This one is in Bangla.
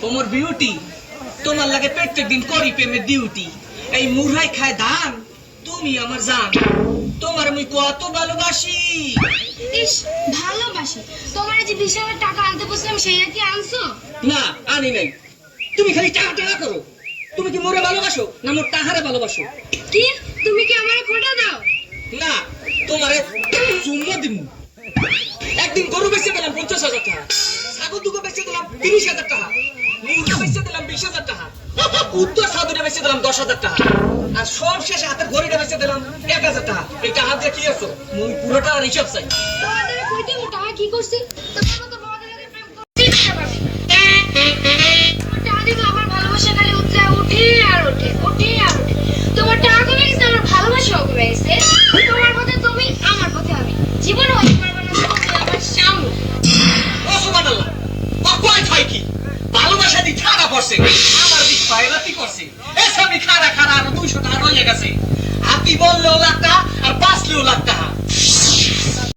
তোমার বিউটি তোমার লাগে প্রত্যেক দিন করি প্রেমের ডিউটি এই মুরাই খায় ধান তুমি আমার জান। তোমার আমি কত ভালোবাসি। ইস ভালোবাসি। তোমার যে বিশ হাজার টাকা আনতে বসলাম সেইটা কি আনছো? না আনি নাই। তুমি খালি টাকা টাকা করো। তুমি কি মোরে ভালোবাসো না মোর টাহারে ভালোবাসো? কি? তুমি কি আমার খোটা দাও? না তোমারে চুম্মা দিমু। একদিন গরু বেচে দিলাম পঞ্চাশ হাজার টাকা। ছাগল দুটো বেচে দিলাম তিরিশ হাজার টাকা। মুরগা বেচে দিলাম বিশ হাজার টাকা। উত্তর সাধুরে বেচে দিলাম দশ হাজার টাকা। আর সব শেষে হাতের ঘড়িটা বেচে দিলাম এক হাজার টাকা। এই টাকা দিয়ে কি মুই পুরোটা হিসাব চাই। মোটা কি করছি? টাকা ভালোবাসা খালি আর আর টাকা করছে? আমার দিক পায়রাতি করছে? এসবই খারা খারা আর দুইশো টাকা রয়ে গেছে। হাতি বললেও লাখ আর বাঁচলেও লাখ